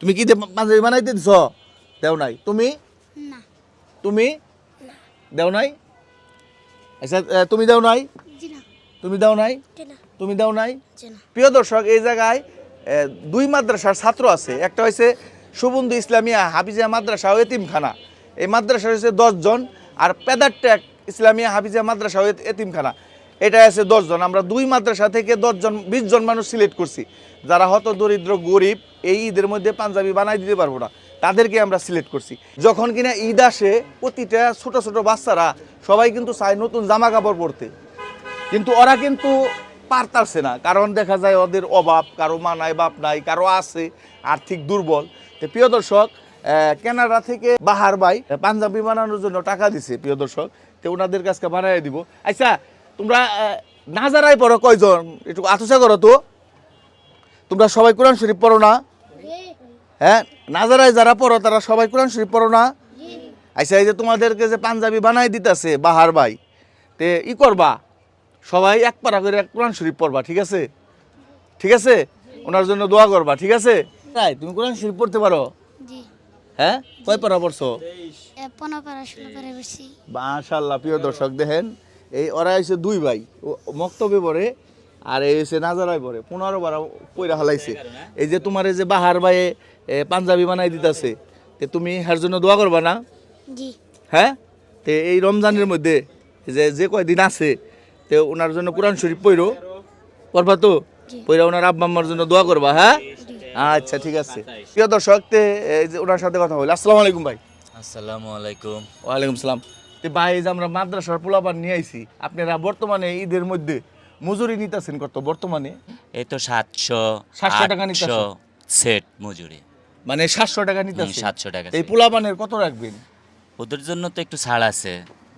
তুমি কি পাঞ্জাবি বানাইতে দিছ? দেও নাই। তুমি? তুমি? দেও নাই? আচ্ছা তুমি দেও নাই? তুমি দেও নাই? তুমি দেও নাই? প্রিয় দর্শক এই জায়গায় দুই মাদ্রাসার ছাত্র আছে। একটা হয়েছে সুবন্ধু ইসলামিয়া হাফিজিয়া মাদ্রাসা ও এতিমখানা। এই মাদ্রাসা হয়েছে দশজন আর পেদারটেক ইসলামিয়া হাফিজিয়া মাদ্রাসা ও এতিমখানা। এটা আছে দশজন। আমরা দুই মাদ্রাসা থেকে দশজন বিশ জন মানুষ সিলেক্ট করছি। যারা হত দরিদ্র গরিব এই ঈদের মধ্যে পাঞ্জাবি বানাই দিতে পারব না। তাদেরকে আমরা সিলেক্ট করছি। যখন কিনা ঈদ আসে প্রতিটা ছোট ছোট বাচ্চারা সবাই কিন্তু চায় নতুন জামা কাপড় পরতে। কিন্তু ওরা কিন্তু পারতারছে না। কারণ দেখা যায় ওদের অভাব কারও মা নাই বাপ নাই কারও আছে আর্থিক দুর্বল। তো প্রিয় দর্শক আহ, থেকে বাহার ভাই পাঞ্জাবি বানানোর জন্য টাকা দিছে প্রিয় দর্শক। তো ওনাদের কাছকে বানাই দিব। আচ্ছা তোমরা আহ, নাজারাই পড়ো কয়জন একটু আতসা করো তো। তোমরা সবাই কোরআন শরীফ পড়ো না? হ্যাঁ নাজারায় যারা পড়ো তারা সবাই কোরআন শরীফ পড়ো না? আচ্ছা এই যে তোমাদেরকে যে পাঞ্জাবি বানাই দিতেছে বাহার ভাই তে ই করবা? সবাই এক পারা করে এক কোরআন শরীফ পড়বা ঠিক আছে? ঠিক আছে? ওনার জন্য দোয়া করবা ঠিক আছে? তাই তুমি কোরআন শরীফ পড়তে পারো? হ্যাঁ? কয় পারা পড়ছো? মাশাল্লাহ প্রিয় দর্শক দেখেন এই ওরা হচ্ছে দুই ভাই। ও মক্তবে পড়ে আর এই হচ্ছে নাজারায় পড়ে। পনেরো বারা পয়রা হালাইছে। এই যে তোমার এই যে বাহার ভাইয়ে এ, পাঞ্জাবি বানাই দিতেছে। তে তুমি হার জন্য দোয়া করবা না? জি। হ্যাঁ? তে এই রমজানের মধ্যে যে যে কয়দিন আছে তে ওনার জন্য কোরআন শরীফ পড়ো পড়বা তো? জি। পড়া ওনার আব্বা আম্মার জন্য দোয়া করবা হ্যাঁ? আচ্ছা ঠিক আছে। প্রিয় দর্শক তে এই যে ওনার সাথে কথা বলি। আসসালামু আলাইকুম ভাই। আসসালামু আলাইকুম। ওয়ালাইকুম সালাম। তে যে আমরা মাদ্রাসার পোলাপান নিয়ে আইছি আপনারা বর্তমানে ঈদের মধ্যে মজুরি নিতেছেন কত বর্তমানে? এই তো সাতশো 700 টাকা নিতেছে। সেট মজুরি। মানে সাতশো টাকা নিতেছেন। সাতশো টাকা এই পোলাপানের কত রাখবেন? ওদের জন্য তো একটু ছাড় আছে।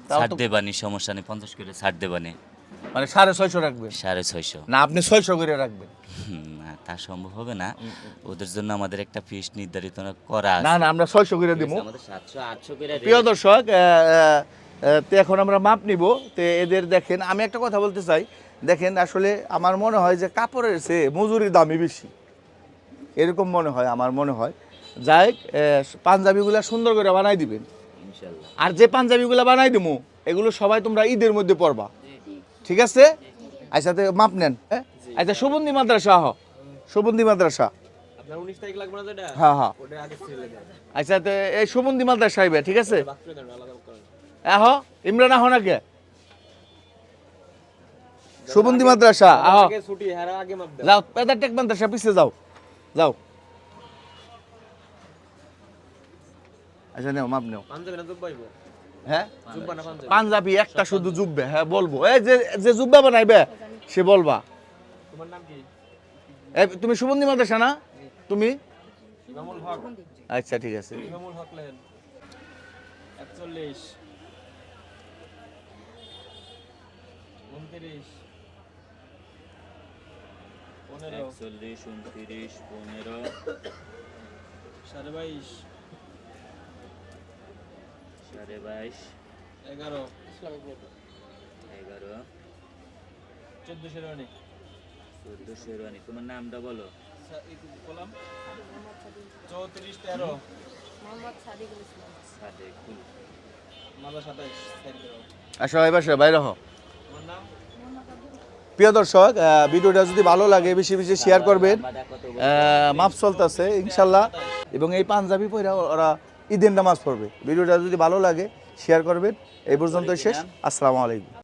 ছাড় দেবানি সমস্যা নেই পঞ্চাশ করে ছাড় দেবানি। মানে সাড়ে ছয়শো রাখবেন? সাড়ে ছয়শো। না আপনি ছয়শো করে রাখবেন। তা সম্ভব হবে না। ওদের জন্য আমাদের একটা ফিস নির্ধারিত করা না না আমরা ছয়শো করে দিব আমাদের সাতশো আটশো করে প্রিয় দর্শক তো এখন আমরা মাপ নিব। তো এদের দেখেন আমি একটা কথা বলতে চাই। দেখেন আসলে আমার মনে হয় যে কাপড়ের চেয়ে মজুরির দামই বেশি। এরকম মনে হয় আমার মনে হয়। যাই পাঞ্জাবিগুলা সুন্দর করে বানাই দিবেন। আর যে পাঞ্জাবিগুলা বানাই দেবো এগুলো সবাই তোমরা ঈদের মধ্যে পড়বা ঠিক আছে? আচ্ছা তো মাপ নেন হ্যাঁ? আচ্ছা সুবন্ধি মাদ্রাসা সুবন্ধি মাদ্রাসা। হ্যাঁ হ্যাঁ। আচ্ছা তো এই সুবন্ধি মাদ্রাসা আইবে ঠিক আছে? আহ ইমরান আহ নাকি? সুবন্ধি মাদ্রাসা আহ। হ্যাঁ যাও পেদার টেক মাদ্রাসা পিছিয়ে যাও। যাও। আচ্ছা নেও মাপ নেও। হ্যাঁ? পাঞ্জাবি একটা শুধু জুববে হ্যাঁ বলব। এই যে যে জুব্বা বানাইবে সে বলবা। তোমার নাম কি? তুমি সুবন্ধি মাদ্রাসা না? তুমি? আচ্ছা ঠিক আছে। ইমামুল হক লেন। একচল্লিশ। উনত্রিশ। পনেরো। সাড়ে বাইশ। সাড়ে বাইশ। এগারো। এগারো। চোদ্দ শেরওয়ানি চোদ্দ শেরওয়ানি তোমার নামটা বলো। বললাম চৌত্রিশ তেরো। সাদেকুল মাদা সাতাইশ সাইড দেও আসো এবার বাইরে হও। প্রিয় দর্শক আহ, ভিডিওটা যদি ভালো লাগে বেশি বেশি শেয়ার করবেন। আহ, মাপ চলতেছে ইনশাল্লাহ। এবং এই পাঞ্জাবি পরে ওরা ঈদের নামাজ পড়বে। ভিডিওটা যদি ভালো লাগে শেয়ার করবেন। এই পর্যন্ত শেষ। আসসালামু আলাইকুম।